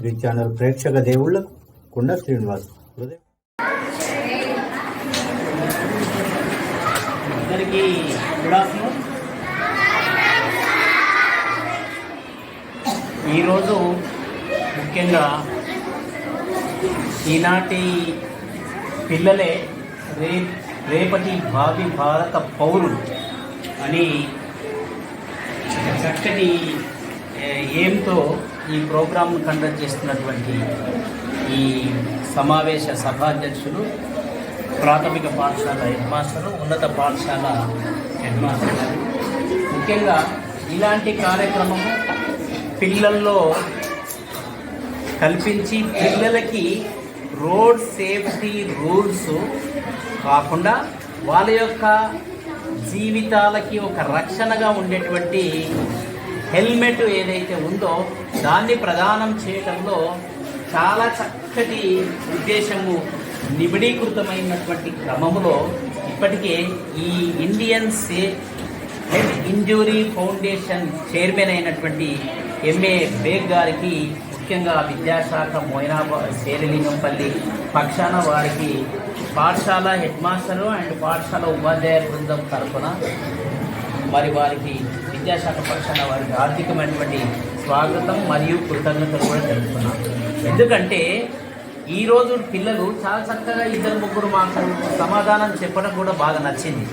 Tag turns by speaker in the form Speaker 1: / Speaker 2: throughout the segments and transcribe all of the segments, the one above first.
Speaker 1: Three channel ప్రేక్షక దేవుళ్ళకు కుండ శ్రీనివాస్
Speaker 2: అందరికీ గుడ్ ఆఫ్టర్నూన్. ఈరోజు ముఖ్యంగా ఈనాటి పిల్లలే రే రేపటి భావి భారత పౌరులు అని చక్కటి ఏంతో ఈ ప్రోగ్రాంను కండక్ట్ చేస్తున్నటువంటి ఈ సమావేశ సభాధ్యక్షులు ప్రాథమిక పాఠశాల హెడ్ మాస్టరు ఉన్నత పాఠశాల హెడ్ మాస్టర్ ముఖ్యంగా ఇలాంటి కార్యక్రమము పిల్లల్లో కల్పించి పిల్లలకి రోడ్ సేఫ్టీ రూల్స్ కాకుండా వాళ్ళ యొక్క జీవితాలకి ఒక రక్షణగా ఉండేటువంటి హెల్మెట్ ఏదైతే ఉందో దాన్ని ప్రదానం చేయటంలో చాలా చక్కటి ఉద్దేశము నిబిడీకృతమైనటువంటి క్రమములో ఇప్పటికే ఈ Indian say head injury foundation chairman అయినటువంటి ఎంఏ బేగ్ గారికి ముఖ్యంగా విద్యాశాఖ మోయినాబాద్ శేరలింగంపల్లి పక్షాన వారికి పాఠశాల హెడ్ మాస్టరు అండ్ పాఠశాల ఉపాధ్యాయ బృందం తరఫున మరి వారికి విద్యాశాఖ పక్షాన వారికి ఆర్థికమైనటువంటి స్వాగతం మరియు కృతజ్ఞతలు కూడా తెలుపుతున్నాం. ఎందుకంటే ఈరోజు పిల్లలు చాలా చక్కగా ఇద్దరు ముగ్గురు మాకు సమాధానం చెప్పడం కూడా బాగా నచ్చింది.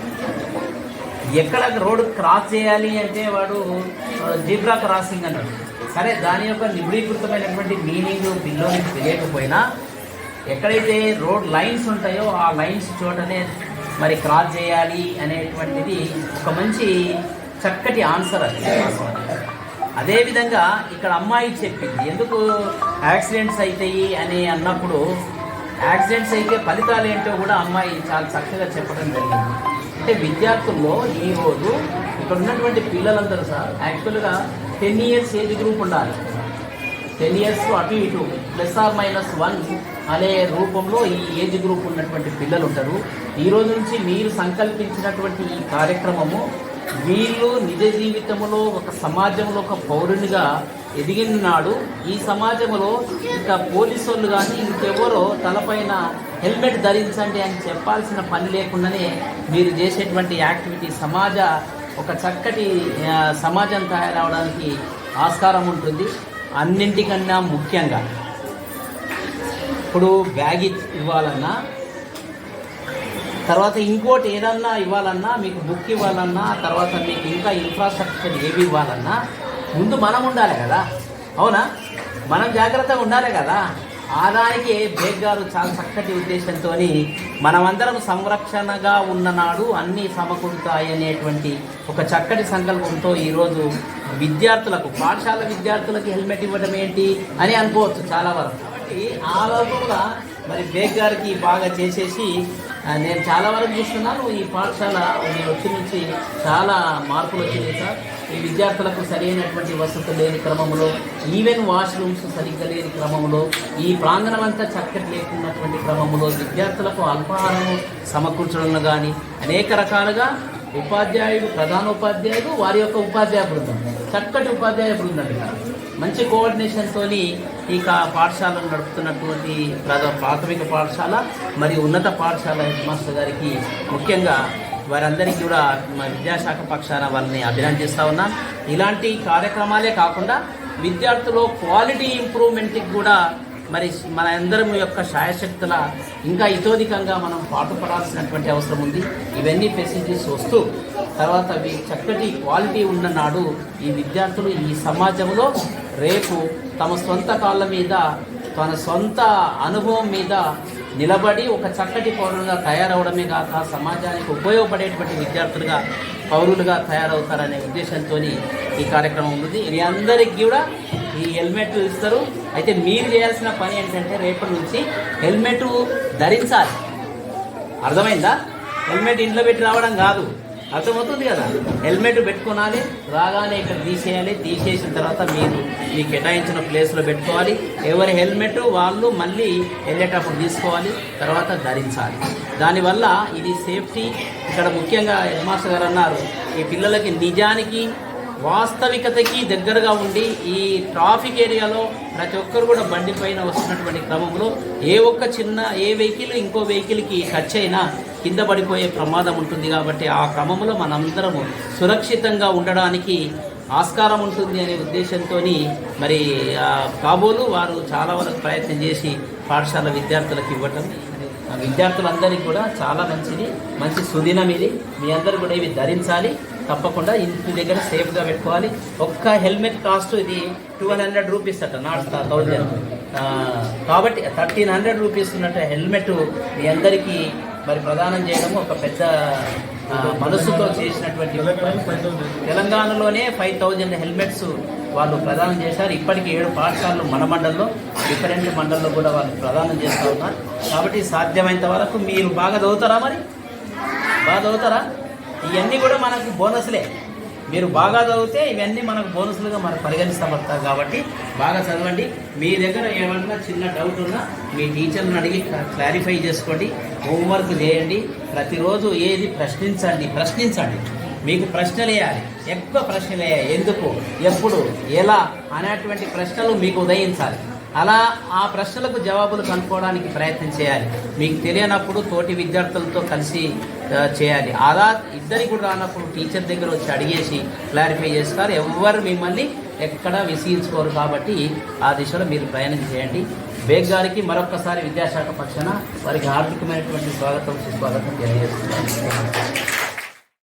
Speaker 2: ఎక్కడ రోడ్డు క్రాస్ చేయాలి అంటే వాడు జీబ్రా క్రాసింగ్ అన్నాడు. సరే దాని యొక్క నిబుడీకృతమైనటువంటి మీనింగ్ పిల్లోనికి తెలియకపోయినా ఎక్కడైతే రోడ్ లైన్స్ ఉంటాయో ఆ లైన్స్ చోటనే మరి క్రాస్ చేయాలి అనేటువంటిది ఒక మంచి చక్కటి ఆన్సర్ అది. అదేవిధంగా ఇక్కడ అమ్మాయి చెప్పింది ఎందుకు యాక్సిడెంట్స్ అవుతాయి అని అన్నప్పుడు యాక్సిడెంట్స్ అయితే ఫలితాలు ఏంటో కూడా అమ్మాయి చాలా చక్కగా చెప్పడం జరిగింది. అంటే విద్యార్థుల్లో ఈ రోజు ఇక్కడ ఉన్నటువంటి పిల్లలందరూ సార్ యాక్చువల్గా టెన్ ఇయర్స్ ఏజ్ గ్రూప్ ఉండాలి. టెన్ ఇయర్స్ అటు ఇటు ప్లస్ ఆర్ మైనస్ వన్ అనే రూపంలో ఈ ఏజ్ గ్రూప్ ఉన్నటువంటి పిల్లలు ఉంటారు. ఈ రోజు నుంచి మీరు సంకల్పించినటువంటి ఈ కార్యక్రమము వీళ్ళు నిజ జీవితంలో ఒక సమాజంలో ఒక పౌరునిగా ఎదిగిన నాడు ఈ సమాజంలో ఇంకా పోలీసు వాళ్ళు కానీ ఇంకెవరో తలపైన హెల్మెట్ ధరించండి అని చెప్పాల్సిన పని లేకుండానే మీరు చేసేటువంటి యాక్టివిటీ సమాజ ఒక చక్కటి సమాజం తయారవడానికి ఆస్కారం ఉంటుంది. అన్నింటికన్నా ముఖ్యంగా ఇప్పుడు బ్యాగ్ ఇవ్వాలన్నా తర్వాత ఇంకోటి ఏదన్నా ఇవ్వాలన్నా మీకు బుక్ ఇవ్వాలన్నా తర్వాత మీకు ఇంకా ఇన్ఫ్రాస్ట్రక్చర్ ఏవి ఇవ్వాలన్నా ముందు మనం ఉండాలి కదా. అవునా? మనం జాగ్రత్తగా ఉండాలి కదా. ఆదానికి బేగ్ గారు చాలా చక్కటి ఉద్దేశంతో మనమందరం సంరక్షణగా ఉన్ననాడు అన్నీ సమకూరుతాయి అనేటువంటి ఒక చక్కటి సంకల్పంతో ఈరోజు విద్యార్థులకు పాఠశాల విద్యార్థులకు హెల్మెట్ ఇవ్వడం ఏంటి అని అనుకోవచ్చు చాలా వరకు. కాబట్టి ఆ లోపల మరి బేగ్ గారికి బాగా చేసేసి నేను చాలా వరకు చూస్తున్నాను. ఈ పాఠశాల నేను వచ్చి నుంచి చాలా మార్పులు వచ్చినాయి సార్. ఈ విద్యార్థులకు సరైనటువంటి వసతులు లేని క్రమంలో ఈవెన్ వాష్రూమ్స్ సరిగ్గా లేని క్రమంలో ఈ ప్రాంగణం అంతా చక్కటి లేకున్నటువంటి క్రమంలో విద్యార్థులకు అల్పాహారం సమకూర్చడంలో కానీ అనేక రకాలుగా ఉపాధ్యాయుడు ప్రధానోపాధ్యాయుడు వారి యొక్క ఉపాధ్యాయ బృందం. చక్కటి ఉపాధ్యాయ బృందం. మంచి కోఆర్డినేషన్తో ఈ పాఠశాలను నడుపుతున్నటువంటి ప్రాథమిక పాఠశాల మరియు ఉన్నత పాఠశాల హెడ్ మాస్టర్ గారికి ముఖ్యంగా వారందరికీ కూడా మా విద్యాశాఖ పక్షాన వారిని అభినందిస్తూ ఉన్నా. ఇలాంటి కార్యక్రమాలే కాకుండా విద్యార్థులు క్వాలిటీ ఇంప్రూవ్మెంట్కి కూడా మరి మన అందరం యొక్క శాయశక్తుల ఇంకా ఇతోధికంగా మనం పాటుపడాల్సినటువంటి అవసరం ఉంది. ఇవన్నీ ఫెసిలిటీస్ వస్తూ తర్వాత అవి చక్కటి క్వాలిటీ ఉన్న నాడు ఈ విద్యార్థులు ఈ సమాజంలో రేపు తమ సొంత కాళ్ళ మీద తన సొంత అనుభవం మీద నిలబడి ఒక చక్కటి పౌరులుగా తయారవడమే కాక సమాజానికి ఉపయోగపడేటువంటి విద్యార్థులుగా పౌరులుగా తయారవుతారనే ఉద్దేశంతో ఈ కార్యక్రమం ఉంది మీ అందరికీ కూడా ఈ హెల్మెట్ ఇస్తారు. అయితే మీరు చేయాల్సిన పని ఏంటంటే రేపటి నుంచి హెల్మెట్ ధరించాలి. అర్థమైందా? హెల్మెట్ ఇంట్లో పెట్టి రావడం కాదు. అర్థమవుతుంది కదా? హెల్మెట్ పెట్టుకోవాలి రాగానే ఇక్కడ తీసేయాలి. తీసేసిన తర్వాత మీరు మీ కేటాయించిన ప్లేస్లో పెట్టుకోవాలి. ఎవరి హెల్మెట్ వాళ్ళు మళ్ళీ వెళ్ళేటప్పుడు తీసుకోవాలి తర్వాత ధరించాలి. దానివల్ల ఇది సేఫ్టీ. ఇక్కడ ముఖ్యంగా హెడ్ మాస్టర్ గారు అన్నారు ఈ పిల్లలకి నిజానికి వాస్తవికతకి దగ్గరగా ఉండి ఈ ట్రాఫిక్ ఏరియాలో ప్రతి ఒక్కరు కూడా బండి పైన వస్తున్నటువంటి క్రమంలో ఏ ఒక్క చిన్న ఏ వెహికల్ ఇంకో వెహికల్కి టచ్ అయినా కింద పడిపోయే ప్రమాదం ఉంటుంది కాబట్టి ఆ క్రమంలో మనందరము సురక్షితంగా ఉండడానికి ఆస్కారం ఉంటుంది అనే ఉద్దేశంతో మరి కాబోలు వారు చాలా వరకు ప్రయత్నం చేసి పాఠశాల విద్యార్థులకు ఇవ్వటం. ఆ విద్యార్థులందరికీ కూడా చాలా మంచిది మంచి సుదినం ఇది. మీ అందరూ కూడా ఇవి ధరించాలి. తప్పకుండా ఇంటి దగ్గర సేఫ్గా పెట్టుకోవాలి. ఒక్క హెల్మెట్ కాస్ట్ ఇది టూ హండ్రెడ్ రూపీస్ అట నాట్ థౌజండ్. కాబట్టి థర్టీన్ హండ్రెడ్ రూపీస్ ఉన్నట్టు హెల్మెట్ మీ అందరికీ మరి ప్రదానం చేయడం ఒక పెద్ద ఆ, మనస్సుతో చేసినటువంటి తెలంగాణలోనే ఫైవ్ థౌజండ్ హెల్మెట్స్ వాళ్ళు ప్రదానం చేశారు. ఇప్పటికి ఏడు పాఠశాలలు మన మండల్లో డిఫరెంట్ మండల్లో కూడా వాళ్ళు ప్రదానం చేస్తూ ఉన్నారు. కాబట్టి సాధ్యమైనంత వరకు మీరు బాగా చదువుతారా మరి? బాగా చదువుతారా? ఇవన్నీ కూడా మనకు బోనస్లే మీరు బాగా చదివితే ఇవన్నీ మనకు బోనస్లుగా మనకు పరిగణిస్తబడతారు కాబట్టి బాగా చదవండి. మీ దగ్గర ఏమన్నా చిన్న డౌట్ ఉన్నా మీ టీచర్ని అడిగి క్లారిఫై చేసుకోండి. హోంవర్క్ చేయండి. ప్రతిరోజు ఏది ప్రశ్నించండి ప్రశ్నించండి. మీకు ప్రశ్నలు వేయాలి. ఎక్కువ ప్రశ్నలు వేయాలి. ఎందుకు? ఎప్పుడు? ఎలా? అనేటువంటి ప్రశ్నలు మీకు ఉదయించాలి. అలా ఆ ప్రశ్నలకు జవాబులు కనుక్కోవడానికి ప్రయత్నం చేయాలి. మీకు తెలియనప్పుడు తోటి విద్యార్థులతో కలిసి చేయాలి. అలా ఇద్దరికి కూడా రానప్పుడు టీచర్ దగ్గర వచ్చి అడిగేసి క్లారిఫై చేస్తారు. ఎవ్వరు మిమ్మల్ని ఎక్కడా విసిగించుకోరు కాబట్టి ఆ దిశలో మీరు ప్రయాణం చేయండి. బేగ్ గారికి మరొకసారి విద్యాశాఖ పక్షాన వారికి ఆర్థికమైనటువంటి స్వాగతం సుస్వాగతం తెలియజేస్తున్నాను.